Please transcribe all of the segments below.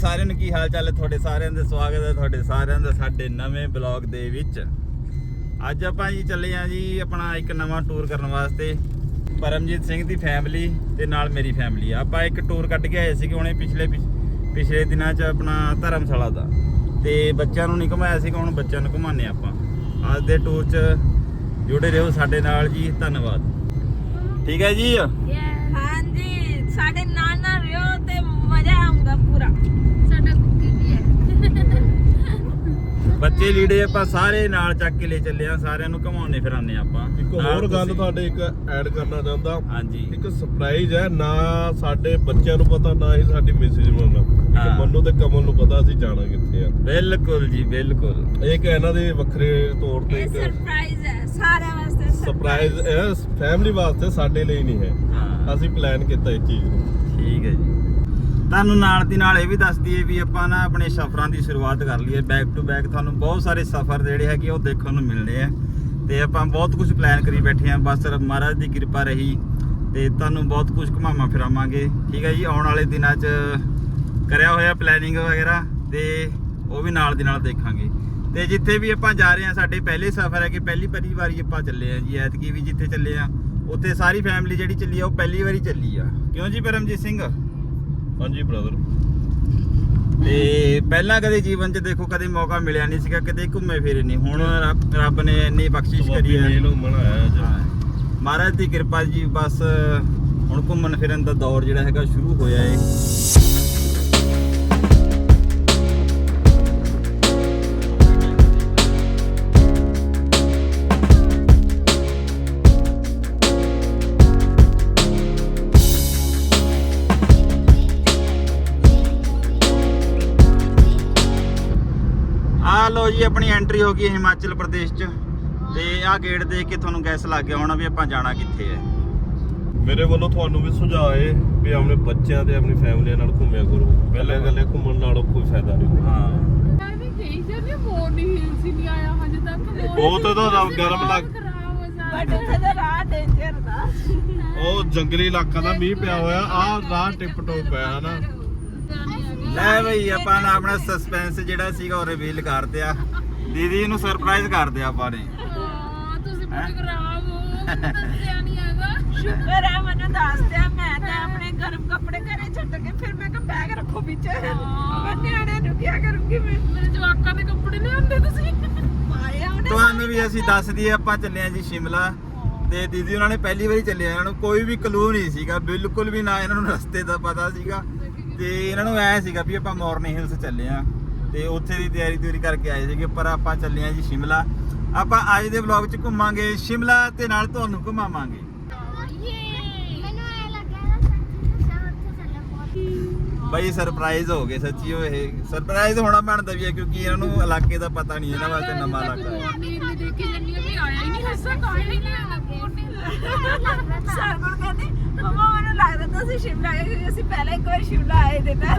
ਸਾਰਿਆਂ ਨੂੰ ਕੀ ਹਾਲ ਚਾਲ ਹੈ? ਤੁਹਾਡੇ ਸਾਰਿਆਂ ਦਾ ਸਵਾਗਤ ਹੈ ਤੁਹਾਡੇ ਸਾਰਿਆਂ ਦਾ ਸਾਡੇ ਨਵੇਂ ਬਲੌਗ ਦੇ ਵਿੱਚ। ਅੱਜ ਆਪਾਂ ਜੀ ਚੱਲੇ ਆ ਜੀ ਆਪਣਾ ਇੱਕ ਨਵਾਂ ਟੂਰ ਕਰਨ ਵਾਸਤੇ। ਪਰਮਜੀਤ ਸਿੰਘ ਦੀ ਫੈਮਿਲੀ ਤੇ ਨਾਲ ਮੇਰੀ ਫੈਮਿਲੀ ਆਪਾਂ ਇੱਕ ਟੂਰ ਕੱਢ ਕੇ ਆਏ ਸੀਗੇ ਹੁਣੇ ਪਿਛਲੇ ਪਿਛਲੇ ਦਿਨਾਂ 'ਚ ਆਪਣਾ ਧਰਮਸ਼ਾਲਾ ਦਾ। ਤੇ ਬੱਚਿਆਂ ਨੂੰ ਨਹੀਂ ਘੁਮਾਇਆ ਸੀਗਾ ਹੁਣ ਬੱਚਿਆਂ ਨੂੰ ਘੁਮਾਉਂਦੇ ਆਪਾਂ। ਅੱਜ ਦੇ ਟੂਰ 'ਚ ਜੁੜੇ ਰਹੋ ਸਾਡੇ ਨਾਲ ਜੀ ਧੰਨਵਾਦ। ਠੀਕ ਹੈ ਜੀ? ਹਾਂਜੀ ਸਾਡੇ ਨਾਲ ਨਾਲ ਰਿਓ ਤੇ ਮਜ਼ਾ ਆਉਂਗਾ ਪੂਰਾ ਸਾਡਾ ਕੁੱਕੀ ਵੀ ਹੈ ਬੱਚੇ ਲੀੜੇ ਆਪਾਂ ਸਾਰੇ ਨਾਲ ਚੱਕ ਕੇ ਲੈ ਚੱਲੇ ਆ ਸਾਰਿਆਂ ਨੂੰ ਘਮਾਉਣੇ ਫਿਰਾਉਂਦੇ ਆਪਾਂ। ਇੱਕ ਨਾਲ ਹੋਰ ਗੱਲ ਤੁਸੀਂ। ਤੁਹਾਡੇ ਇੱਕ ਐਡ ਕਰਨਾ ਚਾਹੁੰਦਾ। ਹਾਂਜੀ। ਇੱਕ ਸਰਪ੍ਰਾਈਜ਼ ਹੈ ਨਾ ਸਾਡੇ ਬੱਚਿਆਂ ਨੂੰ ਪਤਾ ਨਾ ਹੀ ਸਾਡੀ ਮੈਸੇਜ ਨੂੰ ਹਾਂ। ਇੱਕ ਮੰਨੂ ਤੇ ਕਮਲ ਨੂੰ ਪਤਾ ਅਸੀਂ ਜਾਣਾ ਕਿੱਥੇ ਆ। ਬਿਲਕੁਲ ਜੀ ਬਿਲਕੁਲ। ਇਹ ਕਿ ਇਹਨਾਂ ਦੇ ਵੱਖਰੇ ਤੌਰ ਤੇ ਇਹ ਇੱਕ ਸਰਪ੍ਰਾਈਜ਼ ਹੈ ਸਾਰਿਆਂ ਵਾਸਤੇ ਸਰਪ੍ਰਾਈਜ਼ ਹੈ ਫੈਮਿਲੀ ਵਾਸਤੇ ਸਾਡੇ ਲਈ ਨਹੀਂ ਹੈ। ਹਾਂ। ਅਸੀਂ ਪਲਾਨ ਕੀਤਾ ਇਸ ਚੀਜ਼ ਨੂੰ। ਠੀਕ ਹੈ ਜੀ। ਤੁਹਾਨੂੰ ਨਾਲ ਦੀ ਨਾਲ ਇਹ ਵੀ ਦੱਸ ਦਈਏ ਵੀ ਆਪਾਂ ਨਾ ਆਪਣੇ ਸਫ਼ਰਾਂ ਦੀ ਸ਼ੁਰੂਆਤ ਕਰ ਲਈਏ ਬੈਕ ਟੂ ਬੈਕ ਤੁਹਾਨੂੰ ਬਹੁਤ ਸਾਰੇ ਸਫ਼ਰ ਜਿਹੜੇ ਹੈਗੇ ਉਹ ਦੇਖਣ ਨੂੰ ਮਿਲਣੇ ਆ। ਤੇ ਆਪਾਂ ਬਹੁਤ ਕੁਝ ਪਲਾਨ ਕਰੀ ਬੈਠੇ ਆ ਬਸ ਮਹਾਰਾਜ ਦੀ ਕਿਰਪਾ ਰਹੀ ਤੇ ਤੁਹਾਨੂੰ ਬਹੁਤ ਕੁਝ ਘੁਮਾਵਾਂ ਫਿਰਾਵਾਂਗੇ, ਠੀਕ ਹੈ ਜੀ? ਆਉਣ ਵਾਲੇ ਦਿਨਾਂ 'ਚ ਕਰਿਆ ਹੋਇਆ ਪਲੈਨਿੰਗ ਵਗੈਰਾ ਤੇ ਉਹ ਵੀ ਨਾਲ ਦੀ ਨਾਲ ਦੇਖਾਂਗੇ। ਤੇ ਜਿੱਥੇ ਵੀ ਆਪਾਂ ਜਾ ਰਹੇ ਆ ਸਾਡੇ ਪਹਿਲੇ ਸਫ਼ਰ ਹੈ ਕਿ ਪਹਿਲੀ ਪਹਿਲੀ ਵਾਰੀ ਆਪਾਂ ਚੱਲੇ ਆ ਜੀ, ਐਤਕੀ ਵੀ ਜਿੱਥੇ ਚੱਲੇ ਆ ਉੱਥੇ ਸਾਰੀ ਫੈਮਿਲੀ ਜਿਹੜੀ ਚੱਲੀ ਆ, ਉਹ ਪਹਿਲੀ ਵਾਰੀ ਚੱਲੀ ਆ। ਕਿਉਂ ਜੀ, ਪਰਮਜੀਤ ਸਿੰਘ? ਹਾਂਜੀ ਬ੍ਰਦਰ ਤੇ ਪਹਿਲਾਂ ਕਦੇ ਜੀਵਨ 'ਚ ਦੇਖੋ ਕਦੇ ਮੌਕਾ ਮਿਲਿਆ ਨਹੀਂ ਸੀਗਾ ਕਦੇ ਘੁੰਮੇ ਫਿਰੇ ਨਹੀਂ। ਹੁਣ ਰੱਬ- ਰੱਬ ਨੇ ਇੰਨੀ ਬਖਸ਼ਿਸ਼ ਕਰੀ ਹੈ। ਮੇਲ ਹਾਂ। ਮਹਾਰਾਜ ਦੀ ਕਿਰਪਾ ਜੀ ਬਸ ਹੁਣ ਘੁੰਮਣ ਫਿਰਨ ਦਾ ਦੌਰ ਜਿਹੜਾ ਹੈਗਾ ਸ਼ੁਰੂ ਹੋਇਆ ਏ। ਐਂਟਰੀ ਹੋ ਗਈ ਹੈ ਹਿਮਾਚਲ ਪ੍ਰਦੇਸ਼ 'ਚ ਤੇ ਆਹ ਗੇਟ ਦੇਖ ਕੇ ਤੁਹਾਨੂੰ ਗੈਸ ਲੱਗ ਗਿਆ ਹੋਣਾ ਵੀ ਆਪਾਂ ਜਾਣਾ ਕਿੱਥੇ ਹੈ ਮੇਰੇ ਵੱਲੋਂ ਤੁਹਾਨੂੰ ਵੀ ਸੁਝਾਅ ਹੈ ਵੀ ਆਪਣੇ ਬੱਚਿਆਂ ਤੇ ਆਪਣੀ ਫੈਮਿਲੀ ਨਾਲ ਘੁੰਮਿਆ ਕਰੋ ਇਕੱਲੇ ਇਕੱਲੇ ਘੁੰਮਣ ਨਾਲੋਂ ਕੋਈ ਫਾਇਦਾ ਨਹੀਂ ਹਾਂ ਮੈਂ ਵੀ ਕਹੀ ਸੀ ਵੀ ਮੋਰਨਿੰਗ ਹਿਲਸ ਹੀ ਨਹੀਂ ਆਇਆ ਹਜੇ ਤੱਕ ਬਹੁਤ hills ਗਰਮ ਲੱਗ-। ਬਟ ਉੱਥੇ ਦਾ ਰਾਹ ਡੇਂਜਰ ਦਾ ਉਹ ਜੰਗਲੀ ਇਲਾਕਾ ਦਾ ਮੀਂਹ ਪਿਆ ਹੋਇਆ ਆਹ ਰਾਹ ਟਿਪ ਟੋਪ ਹੈ ਹਨਾ ਲੈ ਬਈ ਆਪਾਂ ਨਾ ਆਪਣਾ ਸਸਪੈਂਸ ਜਿਹੜਾ ਸੀਗਾ ਉਹ ਰਿਵੀਲ ਕਰ ਦਿਆ ਦੀਦੀ ਨੂੰ ਸਰਪ੍ਰਾਈਜ਼ ਕਰ ਦਿਆ ਆਪਾਂ ਨੇ। ਹਾਂ, ਤੁਸੀਂ? ਬੜੇ ਖਰਾਬ ਹੋ ਮੈਨੂੰ ਦੱਸਿਆ ਨਹੀਂ ਹੈਗਾ। ਸ਼ੁਕਰ ਹੈ ਮੈਨੂੰ ਦੱਸ ਦਿਆ ਮੈਂ ਤਾਂ ਆਪਣੇ ਗਰਮ ਕੱਪੜੇ ਘਰੇ ਛੱਡ ਕੇ ਫਿਰ ਮੈਂ ਕਿਹਾ ਬੈਗ ਰੱਖੋ ਵਿੱਚ। ਮੈਂ ਨਿਆਣਿਆਂ ਨੂੰ ਕੀ ਕਰੂੰਗੀ ਮੈਂ। ਮੇਰੇ ਜਵਾਕਾਂ ਦੇ ਕੱਪੜੇ ਲਿਆਉਂਦੇ ਤੁਸੀਂ? ਪਾਇਆ ਉਹਨੇ ਤੁਹਾਨੂੰ ਵੀ ਅਸੀਂ ਦੱਸ ਦਈਏ ਆਪਾਂ ਚੱਲੇ ਆ ਜੀ ਸ਼ਿਮਲਾ। ਤੇ ਦੀਦੀ ਉਹਨਾਂ ਨੇ ਪਹਿਲੀ ਵਾਰੀ ਚੱਲੇ ਆ ਇਹਨਾਂ ਨੂੰ ਕੋਈ ਵੀ ਕਲੂ ਨਹੀਂ ਸੀਗਾ ਬਿਲਕੁਲ ਵੀ ਨਾ ਇਹਨਾਂ ਨੂੰ ਰਸਤੇ ਦਾ ਪਤਾ ਸੀਗਾ। ਤੇ ਇਹਨਾਂ ਨੂੰ ਐ ਸੀਗਾ ਵੀ ਆਪਾਂ ਮੋਰਨੀ ਹਿਲਸ ਚੱਲੇ ਆ ਤੇ ਉੱਥੇ ਦੀ ਤਿਆਰੀ ਤਿਆਰੀ ਕਰਕੇ ਆਏ ਸੀਗੇ ਪਰ ਆਪਾਂ ਚੱਲੇ ਆ ਜੀ ਸ਼ਿਮਲਾ। ਆਪਾਂ ਅੱਜ ਦੇ ਵਲੌਗ 'ਚ ਘੁੰਮਾਂਗੇ ਸ਼ਿਮਲਾ ਤੇ ਨਾਲ ਤੁਹਾਨੂੰ ਘੁਮਾਵਾਂਗੇ। ਬਈ ਸਰਪ੍ਰਾਈਜ਼ ਹੋ ਗਏ ਸੱਚੀ ਉਹ ਇਹ ਸਰਪ੍ਰਾਈਜ਼ ਹੋਣਾ ਬਣਦਾ ਵੀ ਹੈ ਕਿਉਂਕਿ ਇਹਨਾਂ ਨੂੰ ਇਲਾਕੇ ਦਾ ਪਤਾ ਨਹੀਂ ਇਹਨਾਂ ਵਾਸਤੇ ਨਵਾਂ ਇਲਾਕਾ ਹੈ। ਸਰਗੁਣ ਕਹਿੰਦੀ ਮਮਾ ਮੈਨੂੰ ਲੱਗਦਾ ਤੁਸੀਂ ਸ਼ਿਮਲਾ ਗਏ ਕਿਉਂਕਿ ਅਸੀਂ ਪਹਿਲਾਂ ਇੱਕ ਵਾਰ ਸ਼ਿਮਲਾ ਆਏ ਦੇ ਤਾਂ।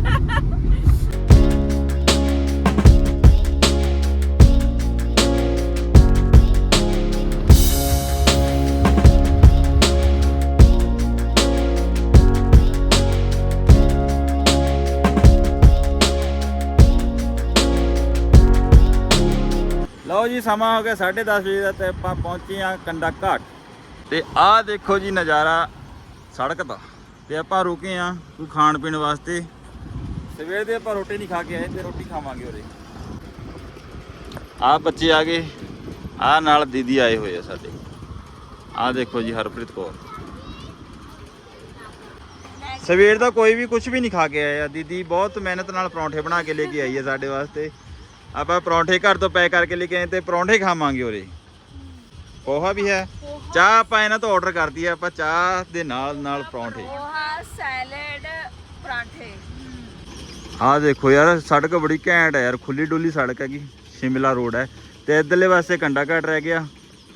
ਲਓ ਜੀ, ਸਮਾਂ ਹੋ ਗਿਆ 10:30 ਵਜੇ ਦਾ ਤੇ ਆਪਾਂ ਪਹੁੰਚੇ ਆ ਕੰਡਾ ਘਾਟ। ਤੇ ਆਹ ਦੇਖੋ ਜੀ ਨਜ਼ਾਰਾ ਸੜਕ ਦਾ। ਤੇ ਆਪਾਂ ਰੁਕੇ ਆ ਕੋਈ ਖਾਣ ਪੀਣ ਵਾਸਤੇ। ਸਵੇਰ ਦੇ ਆਪਾਂ ਰੋਟੀ ਨਹੀਂ ਖਾ ਕੇ ਆਏ, ਤੇ ਰੋਟੀ ਖਾਵਾਂਗੇ ਉਰੇ। ਆਹ ਬੱਚੇ ਆ ਗਏ। ਆਹ ਨਾਲ ਦੀਦੀ ਆਏ ਹੋਏ ਆ ਸਾਡੇ। ਆਹ ਦੇਖੋ ਜੀ ਹਰਪ੍ਰੀਤ ਕੌਰ। ਸਵੇਰ ਦਾ ਕੋਈ ਵੀ ਕੁਝ ਵੀ ਨਹੀਂ ਖਾ ਕੇ ਆਇਆ। ਦੀਦੀ ਬਹੁਤ ਮਿਹਨਤ ਨਾਲ ਪਰੌਂਠੇ ਬਣਾ ਕੇ ਲੈ ਕੇ ਆਈ ਹੈ ਸਾਡੇ ਵਾਸਤੇ। ਆਪਾਂ ਪਰੌਂਠੇ ਘਰ ਤੋਂ ਪੈਕ ਕਰਕੇ ਲੈ ਕੇ ਆਏ ਤੇ ਪਰੌਂਠੇ ਖਾਵਾਂਗੇ ਉਰੇ। ਪੋਹਾ ਵੀ ਹੈ। ਚਾਹ ਆਪਾਂ ਇਹਨਾਂ ਤੋਂ ਆਰਡਰ ਕਰਤੀ ਹੈ ਆਪਾਂ ਚਾਹ ਦੇ ਨਾਲ ਨਾਲ ਪਰੌਂਠੇ। ਪੋਹਾ ਸੈਲਡ ਪਰਾਂਠੇ। ਆਹ ਦੇਖੋ ਯਾਰ ਸੜਕ ਬੜੀ ਘੈਂਟ ਹੈ ਯਾਰ ਖੁੱਲੀ ਡੁੱਲੀ ਸੜਕ ਹੈਗੀ ਸ਼ਿਮਲਾ ਰੋਡ ਹੈ। ਤੇ ਇਧਰਲੇ ਪਾਸੇ ਕੰਡਾ ਘਾਟ ਰਹਿ ਗਿਆ।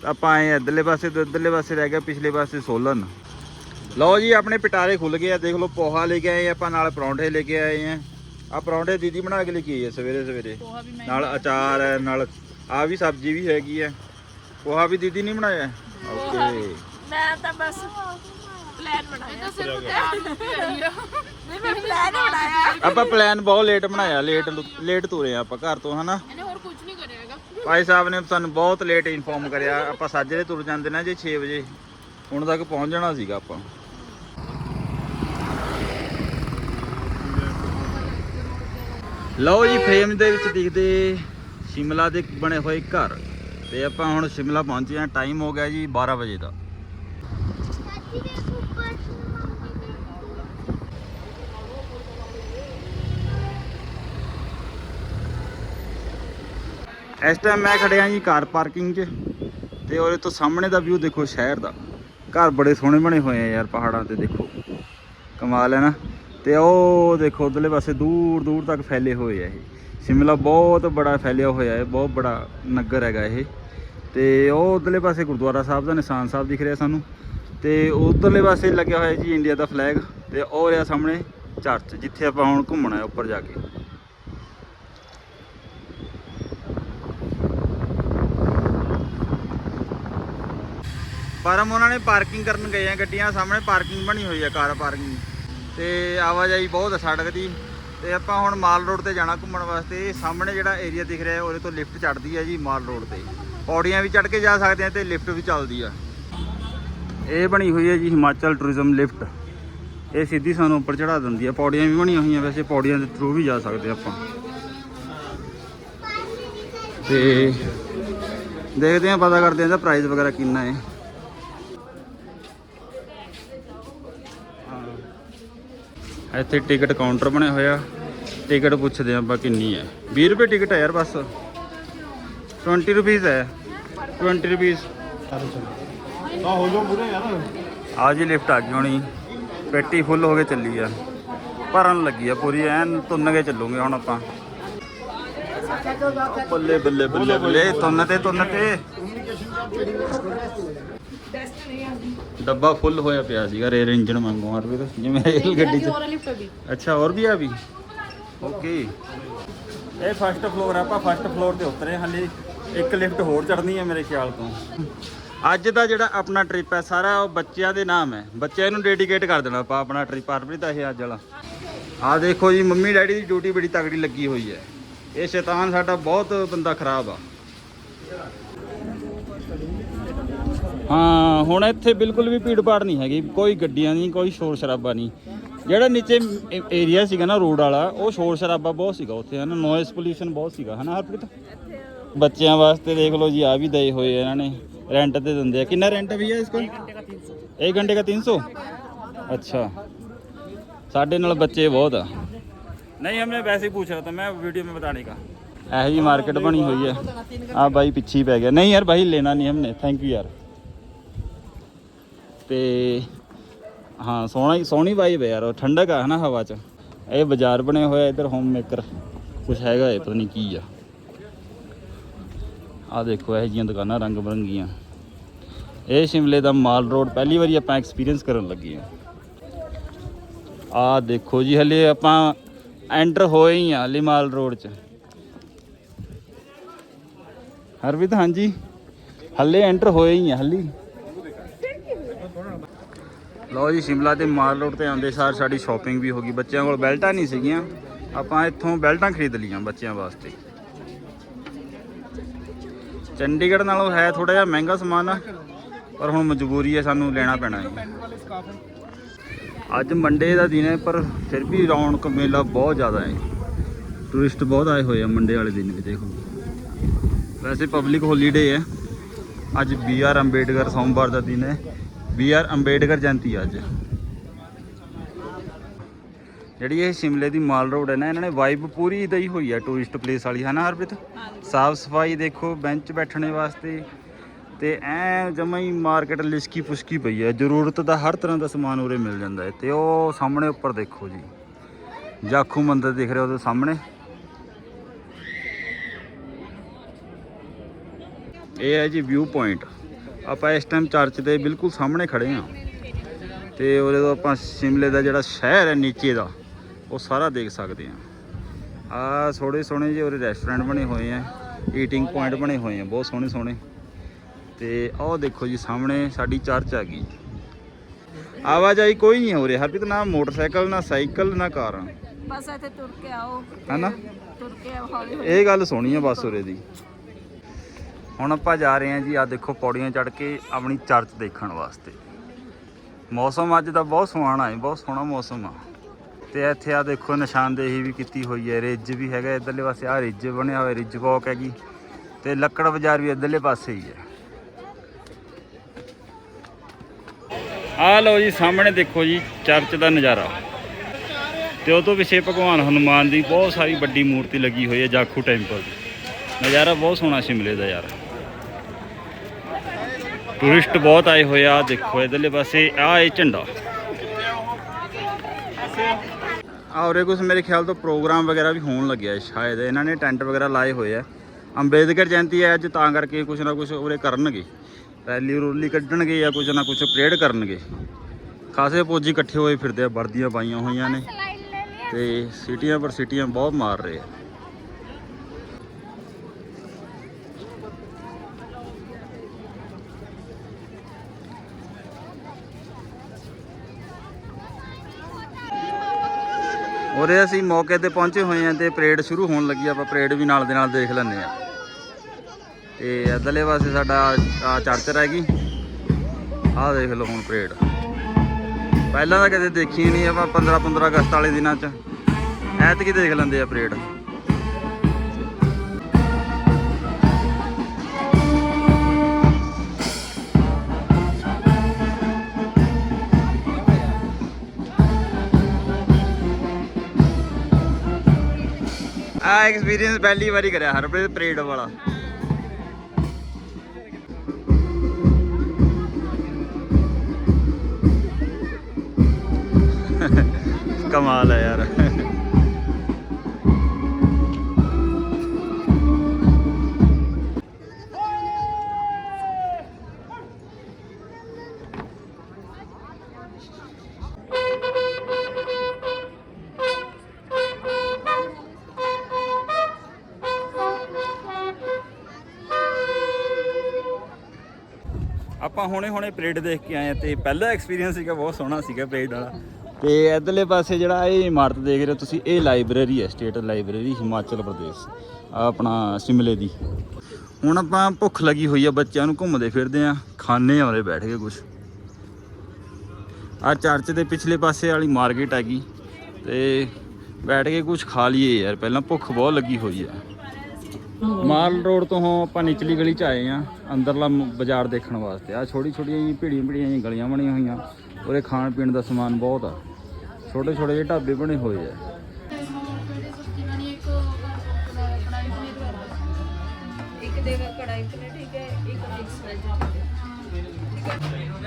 ਆਪਾਂ ਆਏ ਇਧਰਲੇ ਪਾਸੇ ਤੇ ਇਧਰਲੇ ਪਾਸੇ ਰਹਿ ਗਿਆ ਪਿਛਲੇ ਪਾਸੇ ਸੋਲਨ। ਲਓ ਜੀ ਆਪਣੇ ਪਿਟਾਰੇ ਖੁੱਲ ਗਏ ਆ। ਦੇਖ ਲਓ ਪੋਹਾ ਲੈ ਕੇ ਆਏ ਆਪਾਂ ਨਾਲ ਪਰੌਂਠੇ ਲੈ ਕੇ ਆਏ ਆ। ਆ ਪਰੌਂਠੇ ਦੀਦੀ ਬਣਾ ਕੇ ਲੈ ਕੇ ਆਈ ਹੈ ਸਵੇਰੇ ਸਵੇਰੇ। ਪੋਹਾ ਵੀ ਮੈਂ ਨਾਲ ਅਚਾਰ ਹੈ ਨਾਲ ਆ ਵੀ ਸਬਜ਼ੀ ਵੀ ਹੈਗੀ ਹੈ। ਪੋਹਾ ਵੀ ਦੀਦੀ ਨਹੀਂ ਬਣਾਇਆ ਓਕੇ ਮੈਂ ਤਾਂ ਬਸ ਪਲਾਨ ਇਹ ਬਣਾਇਆ ਤਾਂ ਸਿਰਫ ਤਿਆਰ ਨੂੰ ਆਈ ਆ। ਨਹੀਂ ਮੈਂ ਪਲਾਨ ਬਣਾਇਆ। ਆਪਾਂ ਪਲਾਨ ਬਹੁਤ ਲੇਟ ਬਣਾਇਆ ਲੇਟ ਲੇਟ ਤੁਰੇ ਆ ਆਪਾਂ ਘਰ ਤੋਂ ਹਨਾ? ਇਹਨੇ ਹੋਰ ਕੁਝ ਨਹੀਂ ਕਰਿਆ ਹੈਗਾ। ਭਾਈ ਸਾਹਿਬ ਨੇ ਸਾਨੂੰ ਬਹੁਤ ਲੇਟ ਇਨਫੋਰਮ ਕਰਿਆ। ਆਪਾਂ ਸਾਜਰੇ ਤੁਰ ਜਾਂਦੇ ਨਾ ਜੇ 6 ਵਜੇ ਹੁਣ ਤੱਕ ਪਹੁੰਚ ਜਾਣਾ ਸੀਗਾ ਆਪਾਂ। ਲਓ ਜੀ ਫਰੇਮ ਦੇ ਵਿੱਚ ਦਿਖਦੇ ਸ਼ਿਮਲਾ ਦੇ ਬਣੇ ਹੋਏ ਘਰ। ਤੇ ਆਪਾਂ ਹੁਣ ਸ਼ਿਮਲਾ ਪਹੁੰਚੇ ਆ ਟਾਈਮ ਹੋ ਗਿਆ ਜੀ 12 ਵਜੇ ਦਾ। ਇਸ ਟਾਈਮ ਮੈਂ ਖੜਿਆ ਜੀ ਕਾਰ ਪਾਰਕਿੰਗ 'ਚ। ਤੇ ਉਹਦੇ ਤੋਂ ਸਾਹਮਣੇ ਦਾ ਵਿਊ ਦੇਖੋ, ਸ਼ਹਿਰ ਦਾ। ਘਰ ਬੜੇ ਸੋਹਣੇ ਬਣੇ ਹੋਏ ਆ ਯਾਰ ਪਹਾੜਾਂ ਤੇ ਦੇਖੋ। ਕਮਾਲ ਹੈ ਨਾ? ਤੇ ਉਹ ਦੇਖੋ ਉਧਰਲੇ ਪਾਸੇ ਦੂਰ ਦੂਰ ਤੱਕ ਫੈਲੇ ਹੋਏ ਆ ਇਹ। ਸ਼ਿਮਲਾ ਬਹੁਤ ਬੜਾ ਫੈਲਿਆ ਹੋਇਆ ਹੈ ਬਹੁਤ ਬੜਾ ਨਗਰ ਹੈਗਾ ਇਹ। ਤੇ ਉਹ ਉਧਰਲੇ ਪਾਸੇ ਗੁਰਦੁਆਰਾ ਸਾਹਿਬ ਦਾ, ਨਿਸ਼ਾਨ ਸਾਹਿਬ ਦਿਖ ਰਿਹਾ ਸਾਨੂੰ। ਤੇ ਉਧਰਲੇ ਪਾਸੇ ਲੱਗਿਆ ਹੋਇਆ ਜੀ ਇੰਡੀਆ ਦਾ ਫਲੈਗ ਤੇ ਉਹ ਰਿਹਾ ਸਾਹਮਣੇ ਚਰਚ, ਜਿੱਥੇ ਆਪਾਂ ਹੁਣ ਘੁੰਮਣਾ ਹੈ ਉੱਪਰ ਜਾ ਕੇ। ਪਰਮ ਉਹਨਾਂ ਨੇ ਪਾਰਕਿੰਗ ਕਰਨ ਗਏ ਆ ਗੱਡੀਆਂ, ਸਾਹਮਣੇ ਪਾਰਕਿੰਗ ਬਣੀ ਹੋਈ ਆ, ਕਾਰ ਪਾਰਕਿੰਗ ਤੇ ਆਵਾਜਾਈ ਬਹੁਤ ਆ ਸੜਕ ਦੀ। ਤੇ ਆਪਾਂ ਹੁਣ ਮਾਲ ਰੋਡ ਤੇ ਜਾਣਾ ਘੁੰਮਣ ਵਾਸਤੇ। ਸਾਹਮਣੇ ਜਿਹੜਾ ਏਰੀਆ ਦਿਖ ਰਿਹਾ ਉਹਦੇ ਤੋਂ ਲਿਫਟ ਚੜਦੀ ਹੈ ਜੀ ਮਾਲ ਰੋਡ ਤੇ। ਪੌੜੀਆਂ ਵੀ ਚੜ ਕੇ ਜਾ ਸਕਦੇ ਆ ਤੇ ਲਿਫਟ ਵੀ ਚੱਲਦੀ ਆ। ਇਹ ਬਣੀ ਹੋਈ ਹੈ ਜੀ ਹਿਮਾਚਲ ਟੂਰਿਜ਼ਮ ਲਿਫਟ ਇਹ ਸਿੱਧੀ ਸਾਨੂੰ ਉੱਪਰ ਚੜਾ ਦਿੰਦੀ ਆ। ਪੌੜੀਆਂ ਵੀ ਬਣੀਆਂ ਹੋਈਆਂ ਵੈਸੇ, ਪੌੜੀਆਂ ਦੇ ਥਰੂ ਵੀ ਜਾ ਸਕਦੇ ਆਪਾਂ। ਤੇ ਦੇਖਦੇ ਆ ਪਤਾ ਕਰਦੇ ਆ ਇਹਦਾ ਪ੍ਰਾਈਸ ਵਗੈਰਾ ਕਿੰਨਾ ਹੈ। ਇੱਥੇ ਟਿਕਟ ਕਾਊਂਟਰ ਬਣਿਆ ਹੋਇਆ ਟਿਕਟ ਪੁੱਛਦੇ ਆ ਆਪਾਂ ਕਿੰਨੀ ਹੈ। 20 ਰੁਪਏ ਟਿਕਟ ਹੈ ਯਾਰ ਬਸ। 20 ਰੁਪੀਸ ਹੈ। 20 ਰੁਪੀਸ ਤਾਂ ਹੋ ਜਾਓ ਪੂਰੇ ਯਾਰ ਆ ਜੀ ਲਿਫਟ ਆ ਗਈ ਹੋਣੀ। ਪੇਟੀ ਫੁੱਲ ਹੋ ਕੇ ਚੱਲੀ ਆ। ਭਰਨ ਲੱਗੀ ਆ ਪੂਰੀ, ਐਨ ਤੁੰਨ ਕੇ ਚੱਲੂਗੇ ਹੁਣ ਆਪਾਂ। ਬੱਲੇ ਬੱਲੇ ਬੱਲੇ ਬੱਲੇ ਤੁੰਨ ਤੇ ਤੁੰਨ ਤੇ। ਡੱਬਾ ਫੁੱਲ ਹੋਇਆ ਪਿਆ ਸੀਗਾ ਰੇਲ ਇੰਜਨ ਵਾਂਗੂ ਹਰ ਵੀ ਜਿਵੇਂ ਰੇਲ ਗੱਡੀ ਚ। ਅੱਛਾ ਹੋਰ ਵੀ ਆ ਵੀ? ਓਕੇ ਇਹ ਫਸਟ ਫਲੋਰ ਆਪਾਂ ਫਸਟ ਫਲੋਰ ਤੇ ਉਤਰੇ ਹਾਲੇ ਇੱਕ ਲਿਫਟ ਹੋਰ ਚੜਨੀ ਹੈ ਮੇਰੇ ਖਿਆਲ ਤੋਂ। ਅੱਜ ਦਾ ਜਿਹੜਾ ਆਪਣਾ ਟ੍ਰਿਪ ਹੈ ਸਾਰਾ ਉਹ ਬੱਚਿਆਂ ਦੇ ਨਾਮ ਹੈ। ਬੱਚਿਆਂ ਨੂੰ ਡੈਡੀਕੇਟ ਕਰ ਦੇਣਾ ਆਪਾਂ ਆਪਣਾ ਟ੍ਰਿਪ ਅਰਪਣੀ ਤਾਂ ਇਹ ਅੱਜ ਵਾਲਾ। ਆ ਦੇਖੋ ਜੀ ਮੰਮੀ ਡੈਡੀ ਦੀ ਡਿਊਟੀ ਬੜੀ ਤਗੜੀ ਲੱਗੀ ਹੋਈ ਹੈ। ਇਹ ਸ਼ੈਤਾਨ ਸਾਡਾ ਬਹੁਤ ਬੰਦਾ ਖਰਾਬ ਆ। ਹਾਂ ਹੁਣ ਇੱਥੇ ਬਿਲਕੁਲ ਵੀ ਭੀੜ ਭਾੜ ਨਹੀਂ ਹੈਗੀ ਕੋਈ ਗੱਡੀਆਂ ਨਹੀਂ ਕੋਈ ਸ਼ੋਰ ਸ਼ਰਾਬਾ ਨਹੀਂ ਜਿਹੜਾ ਨੀਚੇ ਏਰੀਆ ਸੀਗਾ ਨਾ ਰੋਡ ਵਾਲਾ ਉਹ ਸ਼ੋਰ ਸ਼ਰਾਬਾ ਬਹੁਤ ਸੀਗਾ ਉੱਥੇ ਹਨਾ ਨੋਇਸ ਪੋਲੂਸ਼ਨ ਬਹੁਤ ਸੀਗਾ ਹਨਾ ਹਰਪ੍ਰੀਤ ਬੱਚਿਆਂ ਵਾਸਤੇ ਦੇਖ ਲਓ ਜੀ ਆ ਵੀ ਦਏ ਹੋਏ ਆ ਇਹਨਾਂ ਨੇ ਰੈਂਟ ਤੇ ਦਿੰਦੇ ਆ ਕਿੰਨਾ ਰੈਂਟ ਹੈ ਭਈਆ ਇਸਕੋ 1 घंटे का 300 अच्छा ਸਾਡੇ ਨਾਲ ਬੱਚੇ ਬਹੁਤ ਆ ਨਹੀਂ ਹਮਨੇ ਵੈਸੇ ਹੀ पूछ रहा था मैं वीडियो में बताने का ਇਹ ਜੀ ਮਾਰਕੀਟ ਬਣੀ ਹੋਈ ਹੈ ਆ ਬਾਈ ਪਿੱਛੇ ਹੀ ਪੈ ਗਿਆ ਨਹੀਂ ਯਾਰ ਭਾਈ ਲੈਣਾ ਨਹੀਂ ਹਮਨੇ ਥੈਂਕ ਯੂ ਯਾਰ ਤੇ ਹਾਂ, ਸੋਹਣਾ ਸੋਹਣੀ ਵਾਈਬ ਹੈ ਯਾਰ, ਉਹ ਠੰਡਕ ਆ ਹਨਾ ਹਵਾ 'ਚ। ਇਹ ਬਾਜ਼ਾਰ ਬਣਿਆ ਹੋਇਆ ਇੱਧਰ ਹੋਮ ਮੇਕਰ ਕੁਝ ਹੈਗਾ ਇਹ, ਪਤਾ ਨਹੀਂ ਕੀ ਆ। ਆ ਦੇਖੋ, ਇਹ ਜੀਆਂ ਦੁਕਾਨਾਂ ਰੰਗ ਬਰੰਗੀਆਂ। ਇਹ ਸ਼ਿਮਲੇ ਦਾ ਮਾਲ ਰੋਡ, ਪਹਿਲੀ ਵਾਰੀ ਆਪਾਂ ਐਕਸਪੀਰੀਅੰਸ ਕਰਨ ਲੱਗੇ ਆ। ਆ ਦੇਖੋ ਜੀ, ਹਲੇ ਆਪਾਂ ਐਂਟਰ ਹੋਏ ਹੀ ਆ, ਹਲੇ ਮਾਲ ਰੋਡ 'ਚ। ਹਰਵਿਤ, ਹਾਂਜੀ। ਹੱਲੇ ਐਂਟਰ ਹੋਏ ਹੀ ਆ, ਹੱਲੀ। ਲਓ ਜੀ, ਸ਼ਿਮਲਾ ਤੇ ਮਾਲ ਰੋਡ ਤੇ ਆਉਂਦੇ ਸਾਰ ਸਾਡੀ ਸ਼ਾਪਿੰਗ ਵੀ ਹੋ ਗਈ। ਬੱਚਿਆਂ ਕੋਲ ਬੈਲਟਾਂ ਨਹੀਂ ਸੀਗੀਆਂ। ਆਪਾਂ ਇੱਥੋਂ ਬੈਲਟਾਂ ਖਰੀਦ ਲਈਆਂ ਬੱਚਿਆਂ ਵਾਸਤੇ। ਚੰਡੀਗੜ੍ਹ ਨਾਲੋਂ ਹੈ ਥੋੜਾ ਜਿਹਾ ਮਹਿੰਗਾ ਸਮਾਨ ਆ, ਪਰ ਹੁਣ ਮਜਬੂਰੀ ਹੈ, ਸਾਨੂੰ ਲੈਣਾ ਪੈਣਾ ਹੈ ਅੱਜ ਮੰਡੇ ਦਾ ਦਿਨ ਹੈ, ਪਰ ਫਿਰ ਵੀ ਰੌਣਕ ਮੇਲਾ ਬਹੁਤ ਜ਼ਿਆਦਾ ਹੈ। ਟੂਰਿਸਟ ਬਹੁਤ ਆਏ ਹੋਏ ਆ ਮੰਡੇ ਵਾਲੇ ਦਿਨ ਵੀ ਦੇਖੋ। ਵੈਸੇ ਪਬਲਿਕ ਹੌਲੀਡੇ ਹੈ। ਅੱਜ ਬੀ ਆਰ ਅੰਬੇਡਕਰ ਸੋਮਵਾਰ ਦਾ ਦਿਨ ਹੈ। ਬੀ ਆਰ ਅੰਬੇਡਕਰ ਜਯੰਤੀ ਅੱਜ। ਜਿਹੜੀ ਇਹ ਸ਼ਿਮਲੇ ਦੀ ਮਾਲ ਰੋਡ ਹੈ ਨਾ ਇਹਨਾਂ ਨੇ ਵਾਈਬ ਪੂਰੀ ਇਦਾਂ ਹੀ ਹੋਈ ਹੈ ਟੂਰਿਸਟ ਪਲੇਸ ਵਾਲੀ ਹੈ ਨਾ ਹਰਪ੍ਰੀਤ ਸਾਫ਼ ਸਫ਼ਾਈ ਦੇਖੋ ਬੈਂਚ ਬੈਠਣੇ ਵਾਸਤੇ। ਤੇ ਐ ਜਮਾ ਹੀ ਮਾਰਕੀਟ ਲਿਸਕੀ ਪੁਸ਼ਕੀ ਪਈ ਹੈ ਜ਼ਰੂਰਤ ਦਾ ਹਰ ਤਰ੍ਹਾਂ ਦਾ ਸਮਾਨ ਉਰੇ ਮਿਲ ਜਾਂਦਾ ਹੈ। ਤੇ ਉਹ ਸਾਹਮਣੇ ਉੱਪਰ ਦੇਖੋ ਜੀ। ਜਾਖੂ ਮੰਦਿਰ ਦਿਖ ਰਿਹਾ ਉਹਦੇ ਸਾਹਮਣੇ। ਇਹ ਹੈ ਜੀ ਵਿਊ ਪੁਆਇੰਟ ਆਪਾਂ ਇਸ ਟਾਈਮ ਚਰਚ ਦੇ ਬਿਲਕੁਲ ਸਾਹਮਣੇ ਖੜੇ ਹਾਂ। ਤੇ ਉਹਦੇ ਤੋਂ ਆਪਾਂ ਸ਼ਿਮਲੇ ਦਾ ਜਿਹੜਾ ਸ਼ਹਿਰ ਹੈ ਨੀਚੇ ਦਾ ਉਹ ਸਾਰਾ ਦੇਖ ਸਕਦੇ ਹਾਂ। ਆ ਥੋੜੇ ਸੋਹਣੇ ਜਿਹੇ ਉਰੇ ਰੈਸਟੋਰੈਂਟ ਬਣੇ ਹੋਏ ਆ ਈਟਿੰਗ ਪੁਆਇੰਟ ਬਣੇ ਹੋਏ ਆ ਬਹੁਤ ਸੋਹਣੇ ਸੋਹਣੇ। ਤੇ ਆਹ ਦੇਖੋ ਜੀ ਸਾਹਮਣੇ ਸਾਡੀ ਚਰਚ ਆ ਗਈ। ਆਵਾਜਾਈ ਕੋਈ ਨਹੀਂ ਹੋ ਰਹੀ ਹਰਪ੍ਰੀਤ ਨਾ ਮੋਟਰਸਾਈਕਲ ਨਾ ਸਾਈਕਲ ਨਾ ਕਾਰਾਂ। ਬਸ ਇੱਥੇ ਤੁਰ ਕੇ ਆਓ ਹੈਨਾ? ਤੁਰ ਕੇ ਆਓ ਹੌਲੀ ਹੌਲੀ। ਇਹ ਗੱਲ ਸੋਹਣੀ ਆ ਬਸ ਉਰੇ ਦੀ। ਹੁਣ ਆਪਾਂ ਜਾ ਰਹੇ ਹਾਂ ਜੀ ਆ ਦੇਖੋ ਪੌੜੀਆਂ ਚੜ੍ਹ ਕੇ ਆਪਣੀ ਚਰਚ ਦੇਖਣ ਵਾਸਤੇ। ਮੌਸਮ ਅੱਜ ਦਾ ਬਹੁਤ ਸੁਹਾਣਾ ਹੈ ਬਹੁਤ ਸੋਹਣਾ ਮੌਸਮ ਆ। ਤੇ ਇੱਥੇ ਆ ਦੇਖੋ ਨਿਸ਼ਾਨਦੇਹੀ ਵੀ ਕੀਤੀ ਹੋਈ ਹੈ, ਰਿੱਜ ਵੀ ਹੈਗਾ ਇਧਰਲੇ ਪਾਸੇ ਆ ਰਿੱਜ ਬਣਿਆ ਹੋਇਆ, ਰਿੱਜ ਵਾਕ ਹੈਗੀ। ਤੇ ਲੱਕੜ ਬਾਜ਼ਾਰ ਵੀ ਇਧਰਲੇ ਪਾਸੇ ਹੀ ਹੈ। ਆ ਲਓ ਜੀ, ਸਾਹਮਣੇ ਦੇਖੋ ਜੀ, ਚਰਚ ਦਾ ਨਜ਼ਾਰਾ। ਤੇ ਉਹ ਤੋਂ ਪਿੱਛੇ ਭਗਵਾਨ ਹਨੂਮਾਨ ਦੀ ਬਹੁਤ ਸਾਰੀ ਵੱਡੀ ਮੂਰਤੀ ਲੱਗੀ ਹੋਈ ਹੈ, ਜਾਖੂ ਟੈਂਪਲ ਦੀ। ਨਜ਼ਾਰਾ ਬਹੁਤ ਸੋਹਣਾ ਸ਼ਿਮਲੇ ਦਾ ਯਾਰ। ਟੂਰਿਸਟ ਬਹੁਤ ਆਏ ਹੋਏ ਆ, ਦੇਖੋ ਇਧਰਲੇ ਪਾਸੇ, ਆ ਇਹ ਝੰਡਾ। ਆ ਉਰੇ ਕੁਝ ਮੇਰੇ ਖਿਆਲ ਤੋਂ ਪ੍ਰੋਗਰਾਮ ਵਗੈਰਾ ਵੀ ਹੋਣ ਲੱਗਿਆ ਸ਼ਾਇਦ, ਇਹਨਾਂ ਨੇ ਟੈਂਟ ਵਗੈਰਾ ਲਾਏ ਹੋਏ ਆ। ਅੰਬੇਦਕਰ ਜਯੰਤੀ ਹੈ ਅੱਜ, ਤਾਂ ਕਰਕੇ ਕੁਝ ਨਾ ਕੁਝ ਉਰੇ ਕਰਨਗੇ। ਰੈਲੀ ਰੂਲੀ ਕੱਢਣਗੇ ਜਾਂ ਕੁਝ ਨਾ ਕੁਝ ਪਰੇਡ ਕਰਨਗੇ। ਖਾਸੇ ਫੌਜੀ ਇਕੱਠੇ ਹੋਏ ਫਿਰਦੇ ਆ, ਵਰਦੀਆਂ ਪਾਈਆਂ ਹੋਈਆਂ ਨੇ। ਸਲਾਈਡ ਤੇ ਸਿਟੀਆਂ ਪਰ ਸਿਟੀਆਂ ਬਹੁਤ ਮਾਰ ਰਹੇ ਆ। ਉਰੇ ਅਸੀਂ ਮੌਕੇ ਤੇ ਪਹੁੰਚੇ ਹੋਏ ਆ ਤੇ ਪਰੇਡ ਸ਼ੁਰੂ ਹੋਣ ਲੱਗੀ ਆਪਾਂ ਪਰੇਡ ਵੀ ਨਾਲ ਦੇ ਨਾਲ ਦੇਖ ਲੈਂਦੇ ਆ ਤੇ ਅਦਲੇ ਪਾਸੇ ਸਾਡਾ ਆ ਚਰਚ ਰਹਿ ਗਈ ਆਹ ਦੇਖ ਲਓ ਹੁਣ ਪਰੇਡ। ਪਹਿਲਾਂ ਤਾਂ ਕਦੇ ਦੇਖੀ ਨਹੀਂ ਆਪਾਂ 15 15 ਅਗਸਤ ਵਾਲੇ ਦਿਨਾਂ 'ਚ। ਐਤਕੀ ਦੇਖ ਲੈਂਦੇ ਆ ਪਰੇਡ। ਆ ਐਕਸਪੀਰੀਅੰਸ ਪਹਿਲੀ ਵਾਰੀ ਕਰਿਆ ਹਰਪ੍ਰੀਤ ਪਰੇਡ ਵਾਲਾ। ਕਮਾਲ ਹੈ ਯਾਰ। ਹੁਣੇ ਹੁਣੇ ਪਰੇਡ ਦੇਖ ਕੇ ਆਏ ਆ ਤੇ ਪਹਿਲਾ ਐਕਸਪੀਰੀਅੰਸ ਸੀਗਾ, ਬਹੁਤ ਸੋਹਣਾ ਸੀਗਾ ਪਰੇਡ ਵਾਲਾ। ਤੇ ਇਧਰਲੇ ਪਾਸੇ ਜਿਹੜਾ ਇਹ ਇਮਾਰਤ ਦੇਖ ਰਹੇ ਹੋ ਤੁਸੀਂ, ਇਹ ਲਾਇਬ੍ਰੇਰੀ ਹੈ ਸਟੇਟ ਲਾਇਬ੍ਰੇਰੀ ਹਿਮਾਚਲ ਪ੍ਰਦੇਸ਼ ਆਪਣਾ ਸਿਮਲੇ ਦੀ। ਹੁਣ ਆਪਾਂ ਭੁੱਖ ਲੱਗੀ ਹੋਈ ਆ, ਬੱਚਿਆਂ ਨੂੰ ਘੁੰਮਦੇ ਫਿਰਦੇ ਆ ਖਾਣੇ ਆਉਰੇ ਬੈਠ ਕੇ ਕੁਝ ਆ ਚਰਚ ਦੇ ਪਿਛਲੇ ਪਾਸੇ ਵਾਲੀ ਮਾਰਕੀਟ ਹੈਗੀ, ਤੇ ਬੈਠ ਕੇ ਕੁਝ ਖਾ ਲਈਏ ਯਾਰ, ਪਹਿਲਾਂ ਭੁੱਖ ਬਹੁਤ ਲੱਗੀ ਹੋਈ ਆ। ਮਾਲ ਰੋਡ ਤੋਂ ਆਪਾਂ ਨਿਚਲੀ ਗਲੀ ਚ ਆਏ ਆ ਅੰਦਰਲਾ ਬਾਜ਼ਾਰ ਦੇਖਣ ਵਾਸਤੇ। ਆ ਛੋਟੀ ਛੋਟੀਆਂ ਜੀ ਭੀੜੀਆਂ ਭੀੜੀਆਂ ਜੀ ਗਲੀਆਂ ਬਣੀਆਂ ਹੋਈਆਂ। ਉਹਦੇ ਖਾਣ ਪੀਣ ਦਾ ਸਮਾਨ ਬਹੁਤ ਆ। ਛੋਟੇ ਛੋਟੇ ਜਿਹੇ ਢਾਬੇ ਬਣੇ ਹੋਏ ਆ।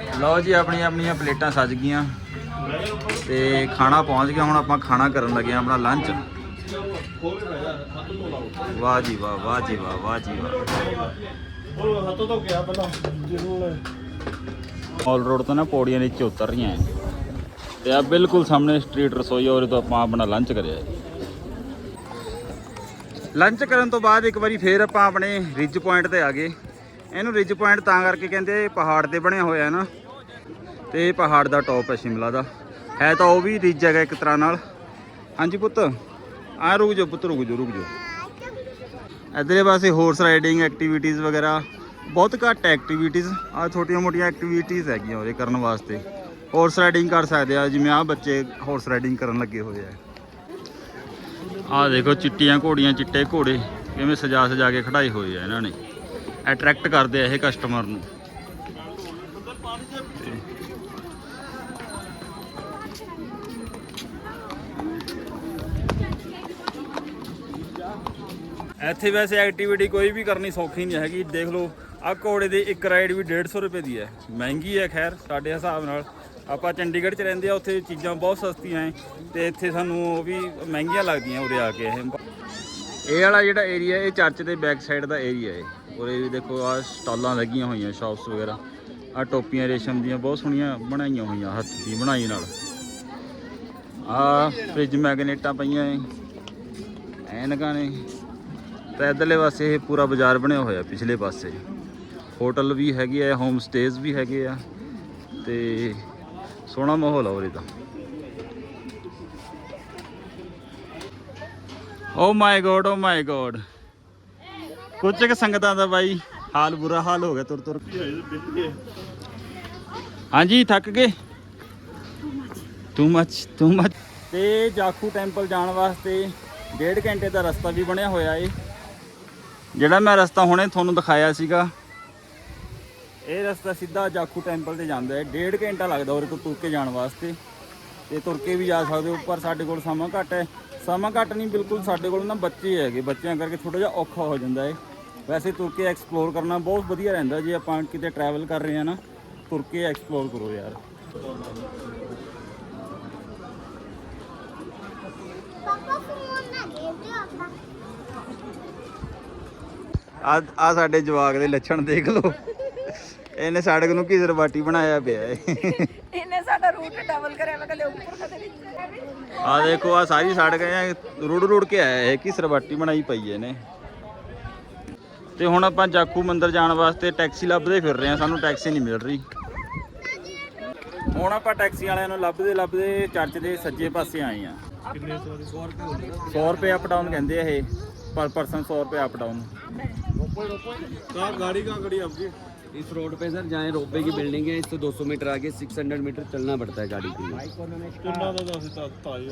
ਹੈ ਲਓ ਜੀ ਆਪਣੀਆਂ ਆਪਣੀਆਂ ਪਲੇਟਾਂ ਸੱਜ ਗਈਆਂ। ਤੇ ਖਾਣਾ ਪਹੁੰਚ ਗਿਆ। ਹੁਣ ਆਪਾਂ ਖਾਣਾ ਕਰਨ ਲੱਗੇ ਆ ਆਪਣਾ ਲੰਚ ਵਾਹ ਜੀ ਵਾਹ ਵਾਹ ਜੀ ਵਾਹ ਵਾਹ ਜੀ ਵਾਹ। ਉਹ ਹੱਥੋਂ ਤੋਂ ਗਿਆ ਪਹਿਲਾਂ ਜਿਹਨੂੰ ਮਾਲ ਰੋਡ ਤੋਂ ਨਾ ਪੌੜੀਆਂ ਨੀਚੇ ਉਤਰ ਰਹੀਆਂ ਐ ਤੇ ਆ ਬਿਲਕੁਲ ਸਾਹਮਣੇ ਸਟਰੀਟ ਰਸੋਈ ਉਹਦੇ ਤੋਂ ਆਪਾਂ ਆਪਣਾ ਲੰਚ ਕਰਿਆ ਲੰਚ ਕਰਨ ਤੋਂ ਬਾਅਦ ਇੱਕ ਵਾਰੀ ਫੇਰ ਆਪਾਂ ਆਪਣੇ ਰਿਜ ਪੁਆਇੰਟ ਤੇ ਆ ਗਏ। ਇਹਨੂੰ ਰਿਜ ਪੁਆਇੰਟ ਤਾਂ ਕਰਕੇ ਕਹਿੰਦੇ ਪਹਾੜ ਤੇ ਬਣਿਆ ਹੋਇਆ ਹੈ ਨਾ। ਤੇ ਇਹ ਪਹਾੜ ਦਾ ਟੌਪ ਹੈ ਸ਼ਿਮਲਾ ਦਾ। ਹੈ ਤਾਂ ਉਹ ਵੀ ਰਿਜ ਹੈਗਾ ਇੱਕ ਤਰ੍ਹਾਂ ਨਾਲ। ਹਾਂਜੀ ਪੁੱਤ। ਆ ਰੁਕ ਜਾਓ ਪੁੱਤ, ਰੁਕ ਜਾਓ ਰੁਕ ਜਾਓ। ਇਧਰੇ ਪਾਸੇ ਹਾਰਸ ਰਾਈਡਿੰਗ ਐਕਟੀਵਿਟੀਜ਼ ਵਗੈਰਾ, ਬਹੁਤ ਘੱਟ ਐਕਟੀਵਿਟੀਜ਼ ਆ ਛੋਟੀਆਂ ਮੋਟੀਆਂ ਐਕਟੀਵਿਟੀਜ਼ ਹੈਗੀਆਂ ਉਹਦੇ ਕਰਨ ਵਾਸਤੇ। ਹਾਰਸ ਰਾਈਡਿੰਗ ਕਰ ਸਕਦੇ ਆ, ਜਿਵੇਂ ਆ ਬੱਚੇ ਹਾਰਸ ਰਾਈਡਿੰਗ ਕਰਨ ਲੱਗੇ ਹੋਏ ਆ। ਆ ਦੇਖੋ ਚਿੱਟੀਆਂ ਘੋੜੀਆਂ, ਚਿੱਟੇ ਘੋੜੇ, ਕਿਵੇਂ ਸਜਾ ਸਜਾ ਕੇ ਖੜਾਏ ਹੋਏ ਆ ਇਹਨਾਂ ਨੇ। ਅਟਰੈਕਟ ਕਰਦੇ ਆ ਇਹ ਕਸਟਮਰ ਨੂੰ। ਇੱਥੇ ਵੈਸੇ ਐਕਟੀਵਿਟੀ ਕੋਈ ਵੀ ਕਰਨੀ ਸੌਖੀ ਨਹੀਂ ਹੈਗੀ। ਦੇਖ ਲਓ ਆ ਘੋੜੇ ਦੀ ਇੱਕ ਰਾਈਡ ਵੀ 150 ਰੁਪਏ ਦੀ ਹੈ। ਮਹਿੰਗੀ ਹੈ ਖੈਰ, ਸਾਡੇ ਹਿਸਾਬ ਨਾਲ। ਆਪਾਂ ਚੰਡੀਗੜ੍ਹ 'ਚ ਰਹਿੰਦੇ ਆ, ਉੱਥੇ ਚੀਜ਼ਾਂ ਬਹੁਤ ਸਸਤੀਆਂ ਹੈ ਤੇ ਇੱਥੇ ਸਾਨੂੰ ਉਹ ਵੀ ਮਹਿੰਗੀਆਂ ਲੱਗਦੀਆਂ ਉਰੇ ਆ ਕੇ ਇਹ। ਇਹ ਵਾਲਾ ਜਿਹੜਾ ਏਰੀਆ ਇਹ ਚਰਚ ਦੇ ਬੈਕ ਸਾਈਡ ਦਾ ਏਰੀਆ ਹੈ ਉਰੇ ਵੀ ਦੇਖੋ ਆ ਸਟਾਲਾਂ ਲੱਗੀਆਂ ਹੋਈਆਂ ਸ਼ਾਪਸ ਵਗੈਰਾ। ਆ ਟੋਪੀਆਂ ਰੇਸ਼ਮ ਦੀਆਂ ਬਹੁਤ ਸੋਹਣੀਆਂ ਬਣਾਈਆਂ ਹੋਈਆਂ, ਹੱਥ ਦੀ ਬਣਾਈ ਨਾਲ। ਆ ਫ੍ਰਿਜ ਮੈਗਨੇਟਾਂ ਪਈਆਂ ਐ। ਐਨਕਾਂ ਨੇ। ਤੇ ਇਧਰਲੇ ਪਾਸੇ ਇਹ ਪੂਰਾ ਬਾਜ਼ਾਰ ਬਣਿਆ ਹੋਇਆ ਪਿਛਲੇ ਪਾਸੇ। ਹੋਟਲ ਵੀ ਹੈਗੇ ਆ ਹੋਮ ਸਟੇਜ਼ ਵੀ ਹੈਗੇ ਆ ਤੇ ਸੋਹਣਾ ਮਾਹੌਲ ਆ ਉਰੇ ਤਾਂ। ਓ ਮਾਈ ਗੋਡ ਓ ਮਾਈ ਗੋਡ ਕੁਝ ਕੁ ਸੰਗਤਾਂ ਦਾ ਬਾਈ ਹਾਲ ਬੁਰਾ ਹਾਲ ਹੋ ਗਿਆ ਤੁਰ ਤੁਰ ਹਾਂਜੀ, ਥੱਕ ਗਏ? ਟੂ ਮੱਚ ਟੂ ਮੱਚ ਤੇ ਜਾਖੂ ਟੈਂਪਲ ਜਾਣ ਵਾਸਤੇ ਡੇਢ ਘੰਟੇ ਦਾ ਰਸਤਾ ਵੀ ਬਣਿਆ ਹੋਇਆ ਏ। ਜਿਹੜਾ ਮੈਂ ਰਸਤਾ ਹੁਣੇ ਤੁਹਾਨੂੰ ਦਿਖਾਇਆ ਸੀਗਾ, ਇਹ ਰਸਤਾ ਸਿੱਧਾ ਜਾਖੂ ਟੈਂਪਲ ਤੇ ਜਾਂਦਾ ਹੈ। ਡੇਢ ਘੰਟਾ ਲੱਗਦਾ ਉਰੇ ਤੋਂ ਤੁਰ ਕੇ ਜਾਣ ਵਾਸਤੇ। ਤੇ ਤੁਰ ਕੇ ਵੀ ਜਾ ਸਕਦੇ ਹੋ, ਪਰ ਸਾਡੇ ਕੋਲ ਸਮਾਂ ਘੱਟ ਹੈ। ਸਮਾਂ ਘੱਟ ਨਹੀਂ, ਬਿਲਕੁਲ ਸਾਡੇ ਕੋਲ ਨਾ ਬੱਚੇ ਹੈਗੇ। ਬੱਚਿਆਂ ਕਰਕੇ ਥੋੜਾ ਜਿਹਾ ਔਖਾ ਹੋ ਜਾਂਦਾ ਹੈ। ਵੈਸੇ ਤੁਰ ਕੇ ਐਕਸਪਲੋਰ ਕਰਨਾ ਬਹੁਤ ਵਧੀਆ ਰਹਿੰਦਾ ਜੇ ਆਪਾਂ ਕਿਤੇ ਟਰੈਵਲ ਕਰ ਰਹੇ ਹਾਂ ਨਾ, ਤੁਰ ਕੇ ਐਕਸਪਲੋਰ ਕਰੋ ਯਾਰ। ਪਾਪਾ ਫੋਨ ਨਾ ਦੇ ਦਿਓ ਆਪਣਾ ਆ ਆ ਸਾਡੇ ਜਵਾਕ ਦੇ ਲੱਛਣ ਦੇਖ ਲਓ। ਇਹਨੇ ਸੜਕ ਨੂੰ ਕੀ ਸਰਬਾਟੀ ਬਣਾਇਆ ਪਿਆ ਏ। ਇਹਨੇ ਸਾਡਾ ਰੂਟ ਡਬਲ ਕਰਿਆ ਮੈਂ ਕਦੇ ਉੱਪਰ ਕਦੇ ਨੀਚੇ ਆ ਦੇਖੋ ਆ ਸਾਰੀ ਸੜਕ ਐ ਰੁੜ ਰੁੜ ਕੇ ਆਇਆ ਇਹ ਕੀ ਸਰਬਾਟੀ ਬਣਾਈ ਪਈ ਇਹਨੇ। ਤੇ ਹੁਣ ਆਪਾਂ ਜਾਕੂ ਮੰਦਿਰ ਜਾਣ ਵਾਸਤੇ ਟੈਕਸੀ ਲੱਭਦੇ ਫਿਰ ਰਹੇ ਆ ਸਾਨੂੰ ਟੈਕਸੀ ਨਹੀਂ ਮਿਲ ਰਹੀ। ਹੁਣ ਆਪਾਂ ਟੈਕਸੀ ਵਾਲਿਆਂ ਨੂੰ ਲੱਭਦੇ ਲੱਭਦੇ ਚਰਚ ਦੇ ਸੱਜੇ ਪਾਸੇ ਆਏ ਆ। ਕਿੰਨੇ ਸਵਾਰੀ 100 ਰੁਪਏ ਅਪ ਡਾਊਨ ਕਹਿੰਦੇ ਆ ਇਹ। ਪਰ ਪਰਸਨ 100 ਰੁਪਏ ਅਪ ਡਾਊਨ कहाँ गाड़ी कहाँ खड़ी है आपकी इस रोड पे सर जहाँ रोपवे की बिल्डिंग है इससे 200 मीटर आगे 600 मीटर चलना पड़ता है गाड़ी के लिए कितना था दस ता- ताई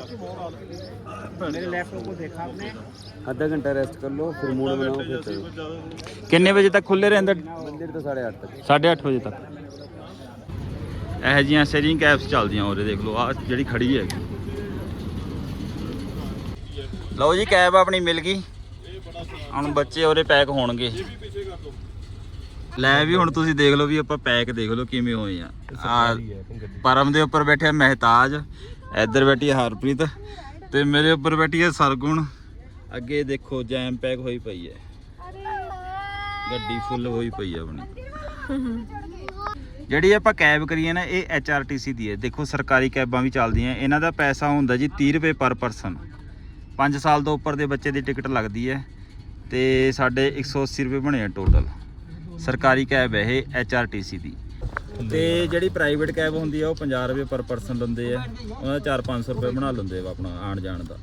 आधा घंटा रेस्ट कर लो फिर मूड बनाओ फिर चलो ज्यादा ਕਿੰਨੇ ਵਜੇ ਤੱਕ ਖੁੱਲੇ ਰਹਿੰਦੇ मंदिर तो साढ़े आठ तक 8:30 ਵਜੇ ਤੱਕ ਇਹ ਜੀਆਂ ਸ਼ੇਅਰਿੰਗ ਕੈਬਸ ਚੱਲਦੀਆਂ ਉਰੇ ਦੇਖ ਲਓ ਆ ਜਿਹੜੀ ਖੜੀ ਹੈਗੀ ਲਓ ਜੀ ਕੈਬ ਆਪਣੀ ਮਿਲ ਗਈ ਹੁਣ ਬੱਚੇ ਉਰੇ ਪੈਕ ਹੋਣਗੇ। ਲੈ ਵੀ ਹੁਣ ਤੁਸੀਂ ਦੇਖ ਲਓ ਵੀ ਆਪਾਂ ਪੈਕ ਦੇਖ ਲਓ ਕਿਵੇਂ ਹੋਏ ਆ। ਆ ਪਰਮ ਦੇ ਉੱਪਰ ਬੈਠਿਆ ਮਹਿਤਾਜ ਇੱਧਰ ਬੈਠੀ ਹਰਪ੍ਰੀਤ ਤੇ ਮੇਰੇ ਉੱਪਰ ਬੈਠੀ ਹੈ ਸਰਗੁਣ। ਅੱਗੇ ਦੇਖੋ ਜੈਮ ਪੈਕ ਹੋਈ ਪਈ ਹੈ। ਗੱਡੀ ਫੁੱਲ ਹੋਈ ਪਈ ਹੈ ਆਪਣੀ। ਜਿਹੜੀ ਆਪਾਂ ਕੈਬ ਕਰੀਏ ਨਾ ਇਹ HRTC ਦੀ ਹੈ। ਦੇਖੋ ਸਰਕਾਰੀ ਕੈਬਾਂ ਵੀ ਚੱਲਦੀਆਂ। ਇਹਨਾਂ ਦਾ ਪੈਸਾ ਹੁੰਦਾ ਜੀ 30 ਰੁਪਏ ਪਰ ਪਰਸਨ। 5 ਸਾਲ ਤੋਂ ਉੱਪਰ ਦੇ ਬੱਚੇ ਦੀ ਟਿਕਟ ਲੱਗਦੀ ਹੈ। ਤੇ ਸਾਡੇ 180 ਰੁਪਏ ਬਣੇ ਆ ਟੋਟਲ ਸਰਕਾਰੀ ਕੈਬ ਹੈ ਇਹ ਐਚ ਆਰ ਟੀ ਸੀ ਦੀ। ਤੇ ਜਿਹੜੀ ਪ੍ਰਾਈਵੇਟ ਕੈਬ ਹੁੰਦੀ ਆ ਉਹ 50 ਰੁਪਏ ਪਰ ਪਰਸਨ ਲੈਂਦੇ ਆ। ਉਹਨਾਂ ਦਾ 4-500 ਰੁਪਏ ਬਣਾ ਲੈਂਦੇ ਆ ਆਪਣਾ ਆਣ ਜਾਣ ਦਾ।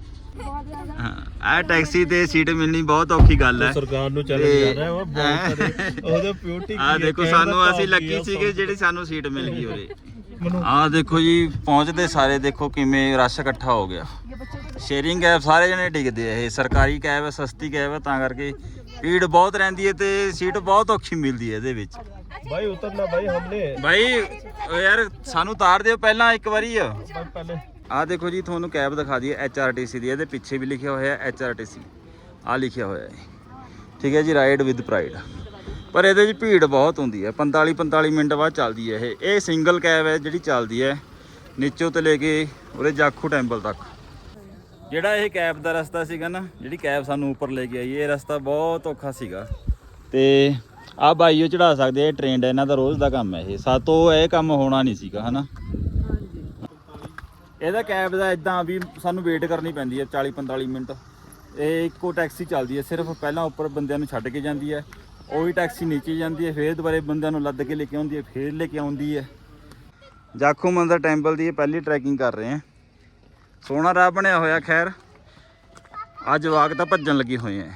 ਹਾਂ ਆ ਟੈਕਸੀ ਤੇ ਸੀਟ ਮਿਲਣੀ ਬਹੁਤ ਔਖੀ ਗੱਲ ਹੈ ਸਰਕਾਰ ਨੂੰ ਚੈਲੰਜ ਕਰ ਰਿਹਾ ਉਹ ਬਹੁਤ ਸਾਰੇ। ਉਹਦਾ ਪਿਓਰਟੀ ਆ ਦੇਖੋ ਸਾਨੂੰ ਅਸੀਂ ਲੱਕੀ ਸੀਗੇ ਜਿਹੜੀ ਸਾਨੂੰ ਸੀਟ ਮਿਲ ਗਈ ਹੋਵੇ ਮੈਨੂੰ। ਆ ਦੇਖੋ ਜੀ ਪਹੁੰਚਦੇ ਸਾਰੇ ਦੇਖੋ ਕਿਵੇਂ ਰਸ਼ ਇਕੱਠਾ ਹੋ ਗਿਆ। ਸ਼ੇਅਰਿੰਗ ਕੈਬ ਸਾਰੇ ਜਣੇ ਡਿੱਗਦੇ ਆ ਇਹ ਸਰਕਾਰੀ ਕੈਬ ਹੈ ਸਸਤੀ ਕੈਬ ਹੈ ਤਾਂ ਕਰਕੇ ਭੀੜ ਬਹੁਤ ਰਹਿੰਦੀ ਹੈ ਤੇ ਸੀਟ ਬਹੁਤ ਔਖੀ ਮਿਲਦੀ ਹੈ ਇਹਦੇ ਵਿੱਚ। ਭਾਈ ਉਤਰਨਾ ਭਾਈ ਹਮਨੇ ਭਾਈ ਯਾਰ ਸਾਨੂੰ ਤਾਰ ਦਿਓ ਪਹਿਲਾਂ ਇੱਕ ਵਾਰੀ ਆ। ਆ ਦੇਖੋ ਜੀ ਤੁਹਾਨੂੰ ਕੈਬ ਦਿਖਾ ਦਈਏ ਸੀ ਦੀ ਇਹਦੇ ਪਿੱਛੇ ਵੀ ਲਿਖਿਆ ਹੋਇਆ ਐਚ ਆਰ ਟੀ ਸੀ ਆ ਲਿਖਿਆ ਹੋਇਆ ਹੈ ਠੀਕ ਹੈ ਜੀ ਰਾਈਡ ਵਿਦ ਪ੍ਰਾਈਡ ਪਰ ਇਹਦੇ 'ਚ ਭੀੜ ਬਹੁਤ ਹੁੰਦੀ ਹੈ। 45 45 ਮਿੰਟ ਬਾਅਦ ਚੱਲਦੀ ਹੈ ਇਹ। ਇਹ ਸਿੰਗਲ ਕੈਬ ਹੈ ਜਿਹੜੀ ਚੱਲਦੀ ਹੈ। ਨੀਚੋਂ ਤੋਂ ਲੈ ਕੇ ਉਰੇ ਜਾਖੂ ਟੈਂਪਲ ਤੱਕ। ਜਿਹੜਾ ਇਹ ਕੈਬ ਦਾ ਰਸਤਾ ਸੀਗਾ ਨਾ ਜਿਹੜੀ ਕੈਬ ਸਾਨੂੰ ਉੱਪਰ ਲੈ ਕੇ ਆਈ ਇਹ ਰਸਤਾ ਬਹੁਤ ਔਖਾ ਸੀਗਾ। ਤੇ ਆ ਬਾਈਓ ਚੜਾ ਸਕਦੇ ਇਹ ਟ੍ਰੇਨਡ ਇਹਨਾਂ ਦਾ ਰੋਜ਼ ਦਾ ਕੰਮ ਹੈ ਇਹ। ਸਾਤੋਂ ਇਹ ਕੰਮ ਹੋਣਾ ਨਹੀਂ ਸੀਗਾ ਹਨਾ? ਇਹਦਾ ਕੈਬ ਦਾ ਇਦਾਂ ਵੀ ਸਾਨੂੰ ਵੇਟ ਕਰਨੀ ਪੈਂਦੀ ਹੈ 40 45 ਮਿੰਟ। ਇਹ ਇੱਕੋ ਟੈਕਸੀ ਚੱਲਦੀ ਹੈ ਸਿਰਫ ਪਹਿਲਾਂ ਉੱਪਰ ਬੰਦਿਆਂ ਨੂੰ ਛੱਡ ਕੇ ਜਾਂਦੀ ਹੈ। ਉਹ ਵੀ ਟੈਕਸੀ ਨੀਚੇ ਜਾਂਦੀ ਹੈ, ਫਿਰ ਦੁਬਾਰੇ ਬੰਦਿਆਂ ਨੂੰ ਲੱਦ ਕੇ ਲੈ ਕੇ ਆਉਂਦੀ ਹੈ, ਫਿਰ ਲੈ ਕੇ ਆਉਂਦੀ ਹੈ। ਜਾਖੂ ਮੰਦਰ ਟੈਂਪਲ ਦੀ ਇਹ ਪਹਿਲੀ ਟਰੈਕਿੰਗ ਕਰ ਰਹੇ ਹਾਂ। ਸੋਹਣਾ ਰਾਹ ਬਣਿਆ ਹੋਇਆ, ਖੈਰ। ਅੱਜ ਵਾਕ ਤਾਂ ਭੱਜਣ ਲੱਗੇ ਹੋਏ ਆ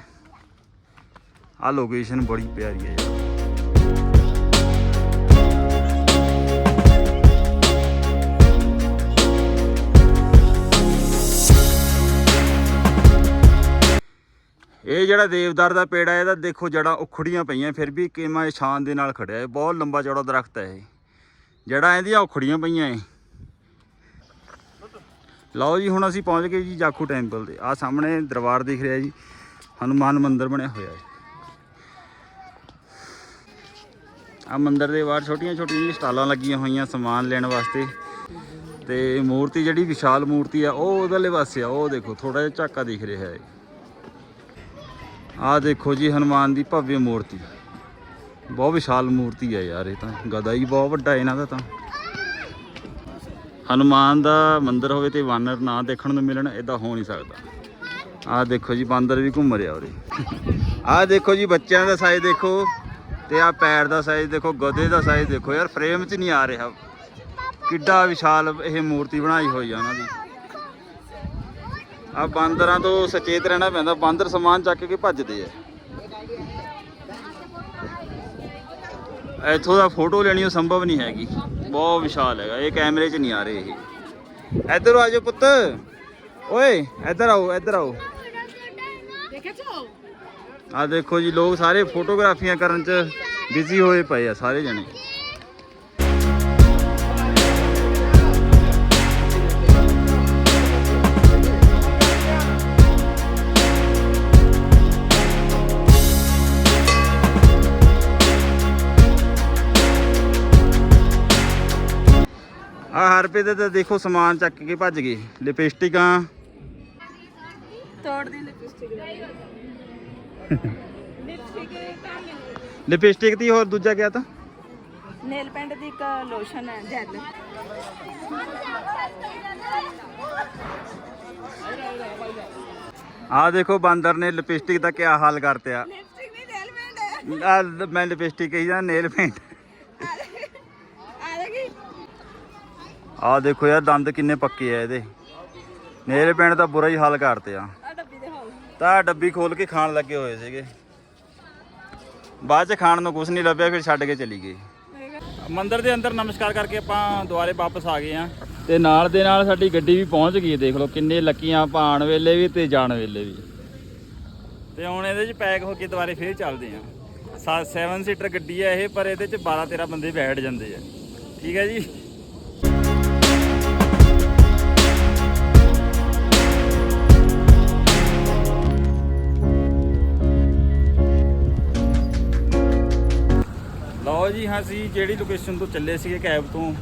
ਆ ਲੋਕੇਸ਼ਨ ਬੜੀ ਪਿਆਰੀ ਹੈ ਯਾਰ। ਇਹ ਜਿਹੜਾ ਦੇਵਦਾਰ ਦਾ ਪੇੜ ਹੈ ਇਹਦਾ ਦੇਖੋ ਜੜਾਂ ਉਖੜੀਆਂ ਪਈਆਂ, ਫਿਰ ਵੀ ਕਿਵੇਂ ਸ਼ਾਨ ਦੇ ਨਾਲ ਖੜਿਆ ਹੈ ਬਹੁਤ ਲੰਬਾ ਚੌੜਾ ਦਰਖਤ ਹੈ ਇਹ। ਜੜਾਂ ਇਹਦੀਆਂ ਉਖੜੀਆਂ ਪਈਆਂ ਏ ਲਓ ਜੀ, ਹੁਣ ਅਸੀਂ ਪਹੁੰਚ ਗਏ ਜੀ ਜਾਖੂ ਟੈਂਪਲ ਤੇ। ਆ ਸਾਹਮਣੇ ਦਰਬਾਰ ਦਿਖ ਰਿਹਾ ਜੀ, ਹਨੂਮਾਨ ਮੰਦਿਰ ਬਣਿਆ ਹੋਇਆ ਹੈ। ਆ ਮੰਦਿਰ ਦੇ ਬਾਹਰ ਛੋਟੀਆਂ ਛੋਟੀਆਂ ਸਟਾਲਾਂ ਲੱਗੀਆਂ ਹੋਈਆਂ ਸਮਾਨ ਲੈਣ ਵਾਸਤੇ। ਤੇ ਮੂਰਤੀ ਜਿਹੜੀ ਵਿਸ਼ਾਲ ਮੂਰਤੀ ਆ, ਉਹ ਉਧਰਲੇ ਪਾਸੇ ਆ, ਉਹ ਦੇਖੋ ਥੋੜਾ ਜਿਹਾ ਝਾਕਾ ਦਿਖ ਰਿਹਾ ਹੈ। ਆਹ ਦੇਖੋ ਜੀ ਹਨੂਮਾਨ ਦੀ ਭਵਯ ਮੂਰਤੀ। ਬਹੁਤ ਵਿਸ਼ਾਲ ਮੂਰਤੀ ਹੈ ਯਾਰ ਇਹ ਤਾਂ। ਗਦਾ ਹੀ ਬਹੁਤ ਵੱਡਾ ਇਹਨਾਂ ਦਾ ਤਾਂ। ਹਨੂਮਾਨ ਦਾ ਮੰਦਿਰ ਹੋਵੇ ਤੇ ਵਾਨਰ ਨਾ ਦੇਖਣ ਨੂੰ ਮਿਲਣ ਇਦਾਂ ਹੋ ਨਹੀਂ ਸਕਦਾ। ਆਹ ਦੇਖੋ ਜੀ, ਬਾਂਦਰ ਵੀ ਘੁੰਮ ਰਿਹਾ ਉਰੇ। ਆਹ ਦੇਖੋ ਜੀ, ਬੱਚਿਆਂ ਦਾ ਸਾਈਜ਼ ਦੇਖੋ ਤੇ ਆਹ ਪੈਰ ਦਾ ਸਾਈਜ਼ ਦੇਖੋ, ਗਧੇ ਦਾ ਸਾਈਜ਼ ਦੇਖੋ। ਯਾਰ ਫਰੇਮ 'ਚ ਨਹੀਂ ਆ ਰਿਹਾ। ਕਿੱਡਾ ਵਿਸ਼ਾਲ ਇਹ ਮੂਰਤੀ ਬਣਾਈ ਹੋਈ ਆ ਉਹਨਾਂ ਦੀ। ਆ ਬਾਂਦਰਾਂ ਤੋਂ ਸਚੇਤ ਰਹਿਣਾ ਪੈਂਦਾ ਬਾਂਦਰ ਸਮਾਨ ਚੱਕ ਕੇ ਭੱਜਦੇ ਆ। ਇੱਥੋਂ ਦਾ ਫੋਟੋ ਲੈਣੀ ਉਹ ਸੰਭਵ ਨਹੀਂ ਹੈਗੀ। ਬਹੁਤ ਵਿਸ਼ਾਲ ਹੈਗਾ ਇਹ ਕੈਮਰੇ 'ਚ ਨਹੀਂ ਆ ਰਹੇ ਇਹ। ਇੱਧਰ ਆ ਜਾਓ ਪੁੱਤ। ਓਏ ਇੱਧਰ ਆਓ ਇੱਧਰ ਆਓ। ਆ ਦੇਖੋ ਜੀ ਲੋਕ ਸਾਰੇ ਫੋਟੋਗ੍ਰਾਫੀਆਂ ਕਰਨ 'ਚ ਬਿਜ਼ੀ ਹੋਏ ਪਏ ਆ ਸਾਰੇ ਜਣੇ। ਰੁਪਏ ਦੇ ਤਾਂ ਦੇਖੋ ਸਮਾਨ ਚੱਕ ਕੇ ਭੱਜ ਗਏ। ਲਿਪਸਟਿਕਾਂ। ਤੋੜ ਦੀ ਲਿਪਸਟਿਕ ਦੀ ਹੋਰ ਦੂਜਾ ਗਿਆ ਤਾਂ? ਨੇਲ ਪੈਂਟ ਦੀ ਇੱਕ ਲੋਸ਼ਨ ਹੈ ਜੈਲ। ਆ ਦੇਖੋ ਬਾਂਦਰ ਨੇ ਲਿਪਸਟਿਕ ਦਾ ਕਿਆ ਹਾਲ ਕਰਤਿਆ ਲਿਪਸਟਿਕ ਨਹੀਂ ਨੇਲ ਪੈਂਟ ਆ ਮੈਂ ਲਿਪਸਟਿਕ ਕਹੀ ਜਾਂ ਨੇਲ ਪੇਂਟ ਆ ਲਗੀ ਆ ਦੇਖੋ ਯਾਰ ਦੰਦ ਕਿੰਨੇ ਪੱਕੇ ਆ ਇਹਦੇ। ਨੇਲ ਪੇਂਟ ਦਾ ਬੁਰਾ ਹੀ ਹਾਲ ਕਰਤੇ ਆ। ਤਾਂ ਆਹ ਡੱਬੀ ਖੋਲ ਕੇ ਖਾਣ ਲੱਗੇ ਹੋਏ ਸੀਗੇ। ਬਾਅਦ ਚ ਖਾਣ ਨੂੰ ਕੁਝ ਨਹੀਂ ਲੱਭਿਆ ਫਿਰ ਛੱਡ ਕੇ ਚਲੀ ਗਏ। ਮੰਦਿਰ ਦੇ ਅੰਦਰ ਨਮਸਕਾਰ ਕਰਕੇ ਆਪਾਂ ਦੁਬਾਰੇ ਵਾਪਸ ਆ ਗਏ ਆ ਤੇ ਨਾਲ ਦੇ ਨਾਲ ਸਾਡੀ ਗੱਡੀ ਵੀ ਪਹੁੰਚ ਗਈ ਹੈ, ਦੇਖ ਲਓ ਕਿੰਨੇ ਲੱਕੀਆਂ ਆਪਾਂ ਵੇਲੇ ਵੀ ਤੇ ਜਾਣ ਵੇਲੇ ਵੀ। ਤੇ ਹੁਣ ਇਹਦੇ 'ਚ ਪੈਕ ਹੋ ਕੇ ਦੁਬਾਰੇ ਫੇਰ ਚੱਲਦੇ ਆ 7 ਸੀਟਰ ਗੱਡੀ ਆ ਇਹ ਪਰ ਇਹਦੇ 'ਚ 12 13 ਬੰਦੇ ਬੈਠ ਜਾਂਦੇ ਆ। ਠੀਕ ਹੈ ਜੀ? ਲਓ ਜੀ, ਹਾਂ ਅਸੀਂ ਜਿਹੜੀ ਲੋਕੇਸ਼ਨ ਤੋਂ ਚੱਲੇ ਸੀਗੇ ਕੈਬ ਤੋਂ,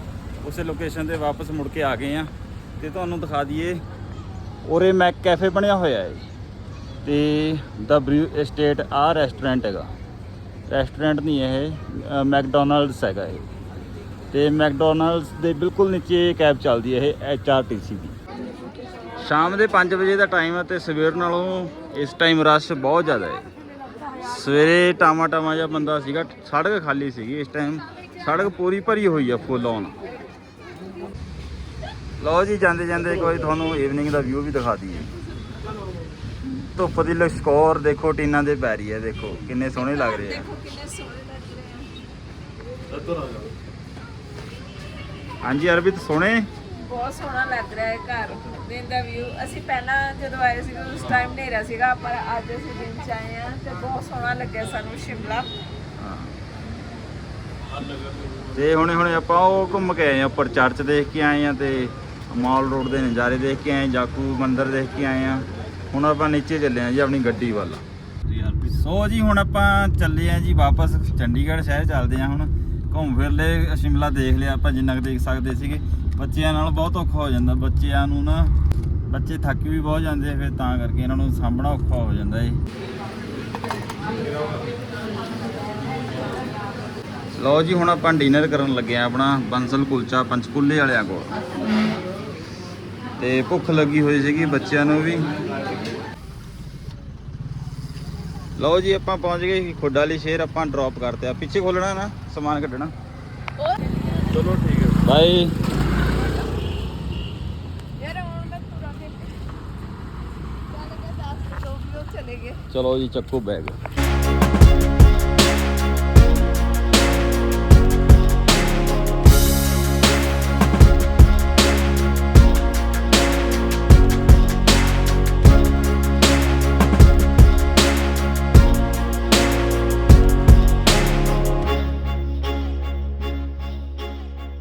ਉਸੇ ਲੋਕੇਸ਼ਨ ਤੇ ਵਾਪਸ ਮੁੜ ਕੇ ਆ ਗਏ ਆ ਤੇ ਤੁਹਾਨੂੰ ਦਿਖਾ ਦਈਏ, ਉਰੇ ਮੈਕ ਕੈਫੇ ਬਣਿਆ ਹੋਇਆ ਹੈ ਤੇ ਦਾ ਬਰੂ ਐਸਟੇਟ ਆ ਰੈਸਟੋਰੈਂਟ ਹੈਗਾ। ਰੈਸਟੋਰੈਂਟ ਨਹੀਂ ਇਹ ਮੈਕਡੋਨਲਡਸ ਹੈਗਾ ਇਹ। ਤੇ ਮੈਕਡੋਨਲਡਸ ਦੇ ਬਿਲਕੁਲ ਨੀਚੇ ਕੈਬ ਚੱਲਦੀ ਹੈ, ਇਹ ਐਚਆਰਟੀਸੀ ਦੀ। ਸ਼ਾਮ ਦੇ 5 ਵਜੇ ਦਾ ਟਾਈਮ ਹੈ ਤੇ ਸਵੇਰ ਨਾਲੋਂ ਇਸ ਟਾਈਮ ਰਸ਼ ਬਹੁਤ ਜ਼ਿਆਦਾ ਹੈ। ਸਵੇਰੇ ਟਾਮਾ ਟਾਮਾ ਜਿਹਾ ਬੰਦਾ ਸੀਗਾ ਸੜਕ ਖਾਲੀ ਸੀਗੀ ਇਸ ਟਾਈਮ ਸੜਕ ਪੂਰੀ ਭਰੀ ਹੋਈ ਆ ਫੁੱਲ ਔਨ ਲਓ ਜੀ ਜਾਂਦੇ ਜਾਂਦੇ ਕੋਈ ਤੁਹਾਨੂੰ ਈਵਨਿੰਗ ਦਾ ਵਿਊ ਵੀ ਦਿਖਾ ਦਈਏ। ਧੁੱਪ ਦੀ ਲਸ਼ਕੋਰ ਦੇਖੋ ਟੀਨਾਂ ਦੇ ਪੈਰੀ ਆ ਦੇਖੋ ਕਿੰਨੇ ਸੋਹਣੇ ਲੱਗ ਰਹੇ ਆ। ਕਿੰਨੇ ਸੋਹਣੇ ਲੱਗ ਰਹੇ ਆ। ਹਾਂਜੀ ਅਰਬਿਤ ਸੋਹਣੇ? ਬਹੁਤ ਸੋਹਣਾ ਲੱਗ ਰਿਹਾ ਹੈ ਘਰ ਦਿਨ ਦਾ ਵਿਊ ਅਸੀਂ ਪਹਿਲਾਂ ਜਦੋਂ ਆਏ ਸੀ ਉਸ ਟਾਈਮ ਹਨੇਰਾ ਸੀਗਾ ਪਰ ਅੱਜ ਅਸੀਂ ਦਿਨ ਚ ਆਏ ਆ ਤੇ ਬਹੁਤ ਸੋਹਣਾ ਲੱਗਿਆ ਸਾਨੂੰ ਸ਼ਿਮਲਾ। ਹਾਂ। ਤੇ ਹੁਣੇ ਹੁਣੇ ਆਪਾਂ ਉਹ ਘੁੰਮ ਕੇ ਆਏ ਆ ਉੱਪਰ ਚਰਚ ਦੇਖ ਕੇ ਆਏ ਆ ਤੇ ਮਾਲ ਰੋਡ ਦੇ ਨਜ਼ਾਰੇ ਦੇਖ ਕੇ ਆਏ ਜਾਕੂ ਮੰਦਿਰ ਦੇਖ ਕੇ ਆਏ ਆ ਹੁਣ ਆਪਾਂ ਨੀਚੇ ਚੱਲੇ ਆ ਜੀ ਆਪਣੀ ਗੱਡੀ ਵੱਲ। ਸੋ ਜੀ ਹੁਣ ਆਪਾਂ ਚੱਲੇ ਆ ਜੀ ਵਾਪਸ ਚੰਡੀਗੜ੍ਹ ਸ਼ਹਿਰ ਚੱਲਦੇ ਆ ਹੁਣ। ਘੁੰਮ ਫਿਰ ਲੈ ਸ਼ਿਮਲਾ ਦੇਖ ਲਿਆ ਆਪਾਂ ਜਿੰਨਾ ਕੁ ਦੇਖ ਸਕਦੇ ਸੀਗੇ। ਬੱਚਿਆਂ ਨਾਲ ਬਹੁਤ ਔਖਾ ਹੋ ਜਾਂਦਾ ਬੱਚਿਆਂ ਨੂੰ ਨਾ ਬੱਚੇ ਥੱਕ ਵੀ ਬਹੁਤ ਜਾਂਦੇ ਆ ਫਿਰ ਤਾਂ ਕਰਕੇ ਇਹਨਾਂ ਨੂੰ ਸਾਂਭਣਾ ਔਖਾ ਹੋ ਜਾਂਦਾ ਏ। ਲਓ ਜੀ ਹੁਣ ਆਪਾਂ ਡਿਨਰ ਕਰਨ ਲੱਗੇ ਆ ਆਪਣਾ ਬੰਸਲ ਕੁਲਚਾ ਪੰਚਕੂਲੇ ਵਾਲਿਆਂ ਕੋਲ। ਤੇ ਭੁੱਖ ਲੱਗੀ ਹੋਈ ਸੀਗੀ ਬੱਚਿਆਂ ਨੂੰ ਵੀ। ਲਓ ਜੀ ਆਪਾਂ ਪਹੁੰਚ ਗਏ ਖੁੱਡਾ ਵਾਲੀ ਸ਼ੇਰ ਆਪਾਂ ਡ੍ਰੌਪ ਕਰਤੇ ਆ। ਪਿੱਛੇ ਖੋਲਣਾ ਨਾ ਸਮਾਨ ਕੱਢਣਾ। ਚਲੋ ਠੀਕ ਹੈ। ਬਾਈ ਯਾਰ ਹੁਣ ਮੈਂ ਤੁਰਾਂਗੇ ਚੱਲ ਕੇ 10 ਤੋਂ ਵੀ ਉਹ ਚਲੇ ਗਏ ਚਲੋ ਜੀ ਚੱਕੋ ਬੈਗ